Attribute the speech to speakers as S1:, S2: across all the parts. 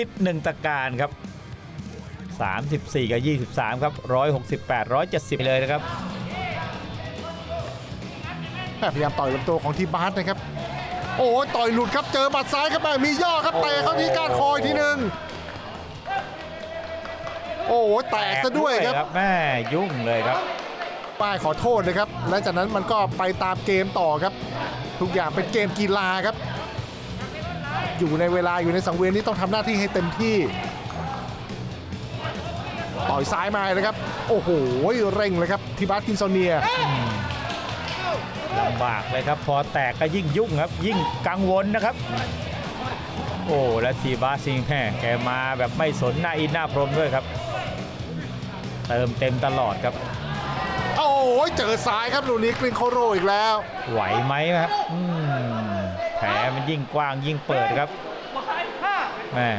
S1: สิทธิ์หนึ่งตะการครับ 34 กับ 23 ครับ 168 170 เลยนะครับ
S2: พยายามต่อยลำตัวของทีมบาสนะครับ โอ้ยต่อยหลุดครับ เจอหมัดซ้ายครับแม่มีย่อครับเตะเข้าที่ก้านคออีกทีหนึ่งโอ้โหแตกซะด้วยครับ
S1: แม่ยุ่งเลยครับ
S2: ป้ายขอโทษนะครับ และจากนั้นมันก็ไปตามเกมต่อครับ ทุกอย่างเป็นเกมกีฬาครับ อยู่ในเวลาอยู่ในสังเวียนนี้ต้องทำหน้าที่ให้เต็มที่ต่อยซ้ายมาเลยครับ โอ้โหเร่งเลยครับทีบาสกินโซเนีย
S1: ลำบากเลยครับ พอแตกก็ยิ่งยุ่งครับ ยิ่งกังวลนะครับ โอ้และทีบาสซิงแห่แกมาแบบไม่สนหน้าอินหน้าพรหมด้วยครับ เติมเต็มตลอดครับ
S2: โอ้ยเจอซ้ายครับลูกนี้กรินโคโรอีกแล้ว
S1: ไหวไหมครับอืมแผลมันยิ่งกว้างยิ่งเปิดครับแม่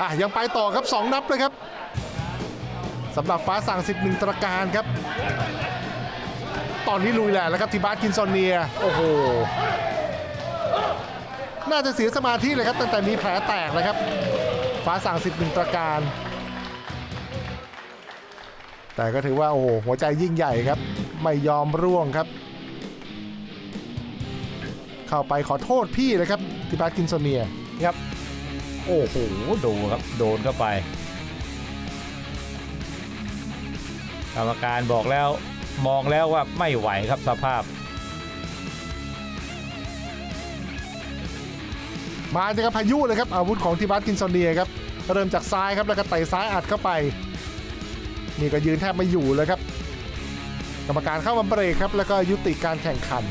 S2: อะยังไปต่อครับ 2 นับเลยครับสำหรับฟ้าสั่งสิทธิ์หนึ่งตระการครับ ตอนนี้ลุยแหละแล้วครับทีบาสกินโซเนีย โอ้โห น่าจะเสียสมาธิเลยครับ ตั้งแต่มีแผลแตกเลยครับ ฟ้าสั่งสิทธิ์หนึ่งตระการ แต่ก็ถือว่าโอ้โหหัวใจยิ่งใหญ่ครับ ไม่ยอมร่วงครับ เข้าไปขอโทษพี่เลยครับทีบาสกินโซเนีย
S1: ครับ โอ้โหดูครับโดนเข้าไป กรรมการบอกแล้วมองแล้วว่าไม่ไหวครับสภาพ
S2: มาจากบพายุเลยครับอาวุธของทีบัสกินโซเนียครับเริ่มจากซ้ายครับแล้วก็เตะซ้ายอัดเข้าไป นี่ก็ยืนแทบไม่อยู่เลยครับ กรรมการเข้ามาเบรกครับ แล้วก็ยุติการแข่งขัน